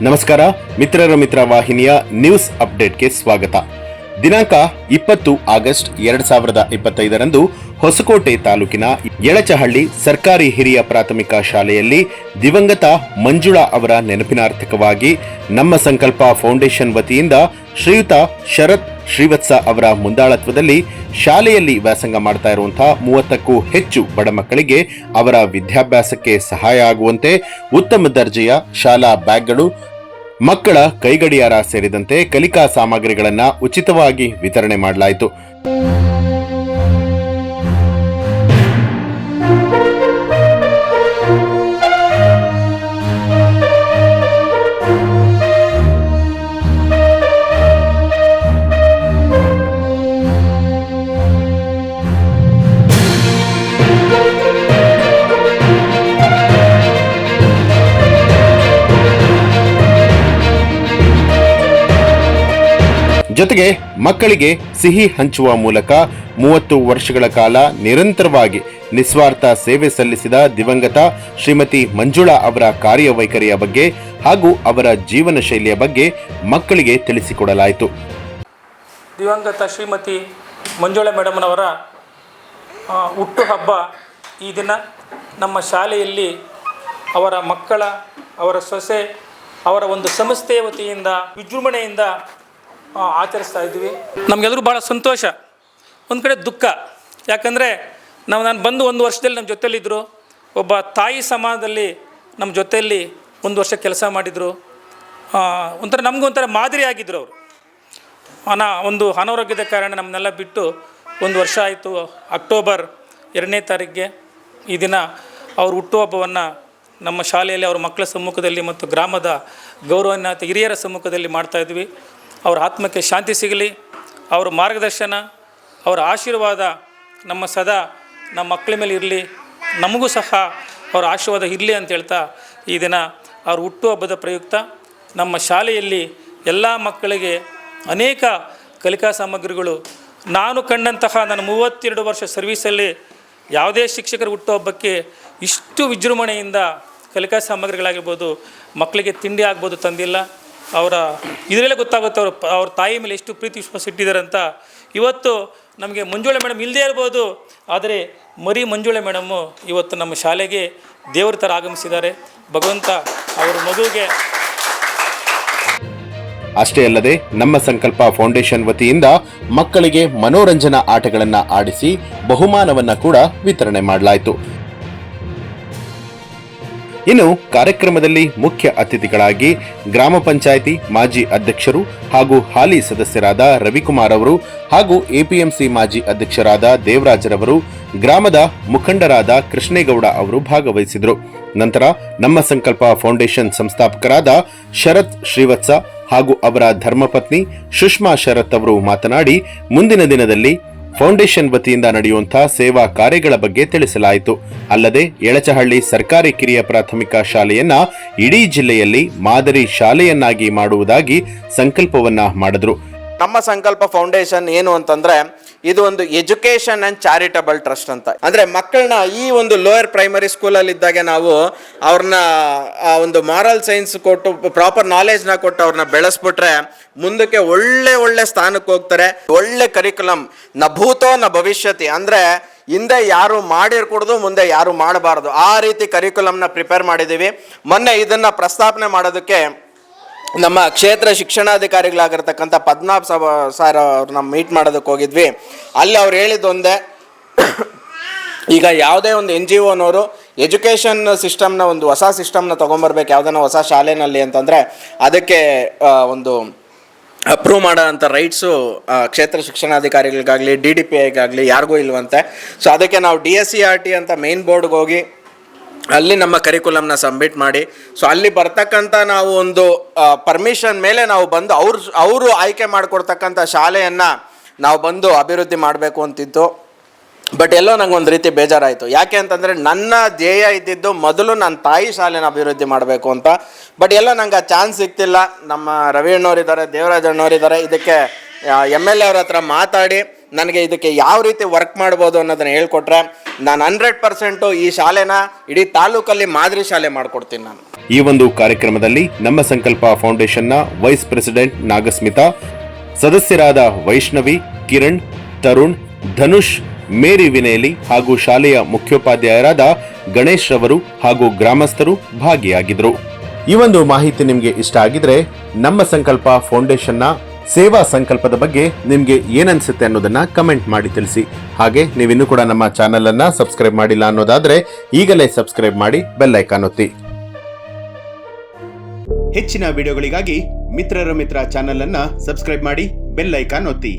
ನಮಸ್ಕಾರ ಮಿತ್ರರ ಮಿತ್ರ ವಾಹಿನಿಯ ನ್ಯೂಸ್ ಅಪ್ಡೇಟ್ಗೆ ಸ್ವಾಗತ ದಿನಾಂಕ ಇಪ್ಪತ್ತು ಆಗಸ್ಟ್ ಎರಡ್ ಸಾವಿರದ ಇಪ್ಪತ್ತೈದರಂದು ಹೊಸಕೋಟೆ ತಾಲೂಕಿನ ಯಳಚಹಳ್ಳಿ ಸರ್ಕಾರಿ ಹಿರಿಯ ಪ್ರಾಥಮಿಕ ಶಾಲೆಯಲ್ಲಿ ದಿವಂಗತ ಮಂಜುಳಾ ಅವರ ನೆನಪಿನಾರ್ಥಕವಾಗಿ ನಮ್ಮ ಸಂಕಲ್ಪ ಫೌಂಡೇಶನ್ ವತಿಯಿಂದ ಶ್ರೀಯುತ ಶರತ್ ಶ್ರೀವತ್ಸ ಅವರ ಮುಂದಾಳತ್ವದಲ್ಲಿ ಶಾಲೆಯಲ್ಲಿ ವ್ಯಾಸಂಗ ಮಾಡ್ತಾ ಇರುವಂತಹ ಮೂವತ್ತಕ್ಕೂ ಹೆಚ್ಚು ಬಡ ಮಕ್ಕಳಿಗೆ ಅವರ ವಿದ್ಯಾಭ್ಯಾಸಕ್ಕೆ ಸಹಾಯ ಆಗುವಂತೆ ಉತ್ತಮ ದರ್ಜೆಯ ಶಾಲಾ ಬ್ಯಾಗ್ಗಳು ಮಕ್ಕಳ ಕೈಗಡಿಯಾರ ಸೇರಿದಂತೆ ಕಲಿಕಾ ಸಾಮಗ್ರಿಗಳನ್ನು ಉಚಿತವಾಗಿ ವಿತರಣೆ ಮಾಡಲಾಯಿತು. ಜೊತೆಗೆ ಮಕ್ಕಳಿಗೆ ಸಿಹಿ ಹಂಚುವ ಮೂಲಕ ಮೂವತ್ತು ವರ್ಷಗಳ ಕಾಲ ನಿರಂತರವಾಗಿ ನಿಸ್ವಾರ್ಥ ಸೇವೆ ಸಲ್ಲಿಸಿದ ದಿವಂಗತ ಶ್ರೀಮತಿ ಮಂಜುಳಾ ಅವರ ಕಾರ್ಯವೈಖರಿಯ ಬಗ್ಗೆ ಹಾಗೂ ಅವರ ಜೀವನ ಶೈಲಿಯ ಬಗ್ಗೆ ಮಕ್ಕಳಿಗೆ ತಿಳಿಸಿಕೊಡಲಾಯಿತು. ದಿವಂಗತ ಶ್ರೀಮತಿ ಮಂಜುಳಾ ಮೇಡಮ್ನವರ ಹುಟ್ಟುಹಬ್ಬ ಈ ದಿನ ನಮ್ಮ ಶಾಲೆಯಲ್ಲಿ ಅವರ ಮಕ್ಕಳ, ಅವರ ಸೊಸೆ, ಅವರ ಒಂದು ಸಂಸ್ಥೆಯ ವತಿಯಿಂದ, ವಿಜೃಂಭಣೆಯಿಂದ ಆಚರಿಸ್ತಾ ಇದ್ವಿ. ನಮಗೆಲ್ಲರೂ ಭಾಳ ಸಂತೋಷ. ಒಂದು ಕಡೆ ದುಃಖ. ಯಾಕಂದರೆ ನಾವು ನಾನು ಬಂದು ಒಂದು ವರ್ಷದಲ್ಲಿ ನಮ್ಮ ಜೊತೆಯಲ್ಲಿದ್ದರು ಒಬ್ಬ ತಾಯಿ ಸಮಾಜದಲ್ಲಿ ನಮ್ಮ ಜೊತೆಯಲ್ಲಿ ಒಂದು ವರ್ಷ ಕೆಲಸ ಮಾಡಿದರು. ಒಂಥರ ನಮಗೊಂಥರ ಮಾದರಿ ಆಗಿದ್ದರು ಅವರು. ಅನಾ ಒಂದು ಅನಾರೋಗ್ಯದ ಕಾರಣ ನಮ್ಮನ್ನೆಲ್ಲ ಬಿಟ್ಟು ಒಂದು ವರ್ಷ ಆಯಿತು. ಅಕ್ಟೋಬರ್ ಎರಡನೇ ತಾರೀಕಿಗೆ ಈ ದಿನ ಅವರು ಹುಟ್ಟುಹಬ್ಬವನ್ನು ನಮ್ಮ ಶಾಲೆಯಲ್ಲಿ ಅವ್ರ ಮಕ್ಕಳ ಸಮ್ಮುಖದಲ್ಲಿ ಮತ್ತು ಗ್ರಾಮದ ಗೌರವಾನ್ವಿತ ಹಿರಿಯರ ಸಮ್ಮುಖದಲ್ಲಿ ಮಾಡ್ತಾಯಿದ್ವಿ ಅವ್ರ ಆತ್ಮಕ್ಕೆ ಶಾಂತಿ ಸಿಗಲಿ, ಅವರ ಮಾರ್ಗದರ್ಶನ, ಅವರ ಆಶೀರ್ವಾದ ನಮ್ಮ ಸದಾ ನಮ್ಮ ಮಕ್ಕಳ ಮೇಲೆ ಇರಲಿ, ನಮಗೂ ಸಹ ಅವರ ಆಶೀರ್ವಾದ ಇರಲಿ ಅಂತ ಹೇಳ್ತಾ ಈ ದಿನ ಅವ್ರ ಹುಟ್ಟುಹಬ್ಬದ ಪ್ರಯುಕ್ತ ನಮ್ಮ ಶಾಲೆಯಲ್ಲಿ ಎಲ್ಲ ಮಕ್ಕಳಿಗೆ ಅನೇಕ ಕಲಿಕಾ ಸಾಮಗ್ರಿಗಳು. ನಾನು ಕಂಡಂತಹ ನನ್ನ ಮೂವತ್ತೆರಡು ವರ್ಷ ಸರ್ವೀಸಲ್ಲಿ ಯಾವುದೇ ಶಿಕ್ಷಕರ ಹುಟ್ಟುಹಬ್ಬಕ್ಕೆ ಇಷ್ಟು ವಿಜೃಂಭಣೆಯಿಂದ ಕಲಿಕಾ ಸಾಮಗ್ರಿಗಳಾಗಿರ್ಬೋದು, ಮಕ್ಕಳಿಗೆ ತಿಂಡಿ ಆಗ್ಬೋದು ತಂದಿಲ್ಲ. ಅವರ, ಇದರಲ್ಲೇ ಗೊತ್ತಾಗುತ್ತೆ ಅವರು, ಅವ್ರ ತಾಯಿ ಮೇಲೆ ಎಷ್ಟು ಪ್ರೀತಿ ವಿಶ್ವಾಸ ಇಟ್ಟಿದ್ದಾರೆ ಅಂತ ಇವತ್ತು ನಮಗೆ ಮಂಜುಳೆ ಮೇಡಮ್ ಇಲ್ಲದೇ ಇರ್ಬೋದು, ಆದರೆ ಮರಿ ಮಂಜುಳೆ ಮೇಡಮ್ಮು ಇವತ್ತು ನಮ್ಮ ಶಾಲೆಗೆ ದೇವರ ಥರ ಆಗಮಿಸಿದ್ದಾರೆ. ಭಗವಂತ ಅವರ ಮಗುವಿಗೆ ಅಷ್ಟೇ ಅಲ್ಲದೆ ನಮ್ಮ ಸಂಕಲ್ಪ ಫೌಂಡೇಶನ್ ವತಿಯಿಂದ ಮಕ್ಕಳಿಗೆ ಮನೋರಂಜನಾ ಆಟಗಳನ್ನು ಆಡಿಸಿ ಬಹುಮಾನವನ್ನು ಕೂಡ ವಿತರಣೆ ಮಾಡಲಾಯಿತು. ಇನ್ನು ಕಾರ್ಯಕ್ರಮದಲ್ಲಿ ಮುಖ್ಯ ಅತಿಥಿಗಳಾಗಿ ಗ್ರಾಮ ಪಂಚಾಯಿತಿ ಮಾಜಿ ಅಧ್ಯಕ್ಷರು ಹಾಗೂ ಹಾಲಿ ಸದಸ್ಯರಾದ ರವಿಕುಮಾರ್ ಅವರು ಹಾಗೂ ಎಪಿಎಂಸಿ ಮಾಜಿ ಅಧ್ಯಕ್ಷರಾದ ದೇವರಾಜರವರು, ಗ್ರಾಮದ ಮುಖಂಡರಾದ ಕೃಷ್ಣೇಗೌಡ ಅವರು ಭಾಗವಹಿಸಿದರು. ನಂತರ ನಮ್ಮ ಸಂಕಲ್ಪ ಫೌಂಡೇಶನ್ ಸಂಸ್ಥಾಪಕರಾದ ಶರತ್ ಶ್ರೀವತ್ಸ ಹಾಗೂ ಅವರ ಧರ್ಮಪತ್ನಿ ಸುಷ್ಮಾ ಶರತ್ ಅವರು ಮಾತನಾಡಿ, ಮುಂದಿನ ದಿನದಲ್ಲಿ ಫೌಂಡೇಶನ್ ವತಿಯಿಂದ ನಡೆಯುವಂತಹ ಸೇವಾ ಕಾರ್ಯಗಳ ಬಗ್ಗೆ ತಿಳಿಸಲಾಯಿತು. ಅಲ್ಲದೆ ಎಳಚಹಳ್ಳಿ ಸರ್ಕಾರಿ ಕಿರಿಯ ಪ್ರಾಥಮಿಕ ಶಾಲೆಯನ್ನ ಇಡೀ ಜಿಲ್ಲೆಯಲ್ಲಿ ಮಾದರಿ ಶಾಲೆಯನ್ನಾಗಿ ಮಾಡುವುದಾಗಿ ಸಂಕಲ್ಪವನ್ನ ಮಾಡಿದ್ರು. ನಮ್ಮ ಸಂಕಲ್ಪ ಫೌಂಡೇಶನ್ ಏನು ಅಂತಂದ್ರೆ, ಇದು ಒಂದು ಎಜುಕೇಶನ್ ಅಂಡ್ ಚಾರಿಟಬಲ್ ಟ್ರಸ್ಟ್ ಅಂತ. ಅಂದ್ರೆ ಮಕ್ಕಳನ್ನ ಈ ಒಂದು ಲೋಯರ್ ಪ್ರೈಮರಿ ಸ್ಕೂಲಲ್ಲಿ ಇದ್ದಾಗ ನಾವು ಅವ್ರನ್ನ ಒಂದು ಮಾರಲ್ ಸೈನ್ಸ್ ಕೊಟ್ಟು, ಪ್ರಾಪರ್ ನಾಲೆಜ್ನ ಕೊಟ್ಟು ಅವ್ರನ್ನ ಬೆಳೆಸ್ಬಿಟ್ರೆ ಮುಂದಕ್ಕೆ ಒಳ್ಳೆ ಒಳ್ಳೆ ಸ್ಥಾನಕ್ಕೆ ಹೋಗ್ತಾರೆ. ಒಳ್ಳೆ ಕರಿಕುಲಮ್ನ ಭೂತೋ ನ ಭವಿಷ್ಯತಿ. ಅಂದ್ರೆ ಹಿಂದೆ ಯಾರು ಮಾಡಿರ್ಕೊಡ್ದು, ಮುಂದೆ ಯಾರು ಮಾಡಬಾರ್ದು. ಆ ರೀತಿ ಕರಿಕುಲಮ್ನ ಪ್ರಿಪೇರ್ ಮಾಡಿದ್ದೀವಿ ಮೊನ್ನೆ ಇದನ್ನ ಪ್ರಸ್ತಾಪನೆ ಮಾಡೋದಕ್ಕೆ ನಮ್ಮ ಕ್ಷೇತ್ರ ಶಿಕ್ಷಣಾಧಿಕಾರಿಗಳಾಗಿರ್ತಕ್ಕಂಥ ಪದ್ಮನಾಭ ಸಭ ಸರ್ ಅವ್ರನ್ನ ಮೀಟ್ ಮಾಡೋದಕ್ಕೆ ಹೋಗಿದ್ವಿ. ಅಲ್ಲಿ ಅವ್ರು ಹೇಳಿದ್ದೊಂದೇ ಈಗ ಯಾವುದೇ ಒಂದು ಎನ್ ಜಿ ಒನವರು ಎಜುಕೇಷನ್ ಸಿಸ್ಟಮ್ನ ಒಂದು ಹೊಸ ಸಿಸ್ಟಮ್ನ ತೊಗೊಂಬರ್ಬೇಕು ಯಾವುದನ್ನ ಹೊಸ ಶಾಲೆನಲ್ಲಿ ಅಂತಂದರೆ ಅದಕ್ಕೆ ಒಂದು ಅಪ್ರೂವ್ ಮಾಡೋ ಅಂಥ ರೈಟ್ಸು ಕ್ಷೇತ್ರ ಶಿಕ್ಷಣಾಧಿಕಾರಿಗಳಿಗಾಗಲಿ, ಡಿ ಡಿ ಪಿ ಐಗಾಗಲಿ ಯಾರಿಗೂ ಇಲ್ವಂತೆ. ಸೊ ಅದಕ್ಕೆ ನಾವು D S C R T ಅಂತ ಮೇನ್ ಬೋರ್ಡ್ಗೆ ಹೋಗಿ ಅಲ್ಲಿ ನಮ್ಮ ಕರಿಕುಲಮ್ನ ಸಬ್ಮಿಟ್ ಮಾಡಿ. ಸೊ ಅಲ್ಲಿ ಬರ್ತಕ್ಕಂಥ ನಾವು ಒಂದು ಪರ್ಮಿಷನ್ ಮೇಲೆ ನಾವು ಬಂದು ಅವ್ರು, ಅವರು ಆಯ್ಕೆ ಮಾಡಿಕೊಡ್ತಕ್ಕಂಥ ಶಾಲೆಯನ್ನು ನಾವು ಬಂದು ಅಭಿವೃದ್ಧಿ ಮಾಡಬೇಕು ಅಂತಿತ್ತು. ಬಟ್ ಎಲ್ಲೋ ನಂಗೆ ಒಂದು ರೀತಿ ಬೇಜಾರಾಯಿತು. ಯಾಕೆ ಅಂತಂದರೆ ನನ್ನ ಧ್ಯೇಯ ಇದ್ದಿದ್ದು ಮೊದಲು ನನ್ನ ತಾಯಿ ಶಾಲೆನ ಅಭಿವೃದ್ಧಿ ಮಾಡಬೇಕು ಅಂತ. ಬಟ್ ಎಲ್ಲೋ ನಂಗೆ ಆ ಚಾನ್ಸ್ ಸಿಗ್ತಿಲ್ಲ. ನಮ್ಮ ರವಿ ಅಣ್ಣವ್ರಿದ್ದಾರೆ ದೇವರಾಜ್ ಅಣ್ಣವ್ರು ಇದ್ದಾರೆ ಇದಕ್ಕೆ ಎಂ ಎಲ್ ಎ ಅವ್ರ ಹತ್ರ ಮಾತಾಡಿ. ನನಗೆ ಇದಕ್ಕೆ ಯಾವ ರೀತಿ ವರ್ಕ್ ಮಾಡ್ಬೋದು ಅನ್ನೋದನ್ನ ಹೇಳ್ಕೊಟ್ರೆ ನಾನು ಹಂಡ್ರೆಡ್ ಪರ್ಸೆಂಟು ಈ ಶಾಲೆನ ಇಡೀ ತಾಲೂಕಲ್ಲಿ ಮಾದರಿ ಶಾಲೆ ಮಾಡ್ಕೊಡ್ತೀನಿ ನಾನು. ಈ ಒಂದು ಕಾರ್ಯಕ್ರಮದಲ್ಲಿ ನಮ್ಮ ಸಂಕಲ್ಪ ಫೌಂಡೇಶನ್ನ ವೈಸ್ ಪ್ರೆಸಿಡೆಂಟ್ ನಾಗಸ್ಮಿತಾ, ಸದಸ್ಯರಾದ ವೈಷ್ಣವಿ, ಕಿರಣ್, ತರುಣ್, ಧನುಷ್, ಮೇರಿ ವಿನೇಲಿ ಹಾಗೂ ಶಾಲೆಯ ಮುಖ್ಯೋಪಾಧ್ಯಾಯರಾದ ಗಣೇಶ್ ರವರು ಹಾಗೂ ಗ್ರಾಮಸ್ಥರು ಭಾಗಿಯಾಗಿದ್ದರು ಈ ಒಂದು ಮಾಹಿತಿ ನಿಮಗೆ ಇಷ್ಟ ಆಗಿದ್ರೆ ನಮ್ಮ ಸಂಕಲ್ಪ ಫೌಂಡೇಶನ್ನ ಸೇವಾ ಸಂಕಲ್ಪದ ಬಗ್ಗೆ ನಿಮಗೆ ಏನನ್ಸುತ್ತೆ ಅನ್ನೋದನ್ನ ಕಮೆಂಟ್ ಮಾಡಿ ತಿಳಿಸಿ. ಹಾಗೆ ನೀವಿನ್ನೂ ಕೂಡ ನಮ್ಮ ಚಾನೆಲ್ ಅನ್ನ ಸಬ್ಸ್ಕ್ರೈಬ್ ಮಾಡಿಲ್ಲ ಅನ್ನೋದಾದ್ರೆ ಈಗಲೇ ಸಬ್ಸ್ಕ್ರೈಬ್ ಮಾಡಿ ಬೆಲ್ ಐಕಾನ್ ಒತ್ತಿ. ಹೆಚ್ಚಿನ ವಿಡಿಯೋಗಳಿಗಾಗಿ ಮಿತ್ರರ ಮಿತ್ರ ಚಾನೆಲ್ ಅನ್ನ ಸಬ್ಸ್ಕ್ರೈಬ್ ಮಾಡಿ ಬೆಲ್ ಐಕಾನ್ ಒತ್ತಿ.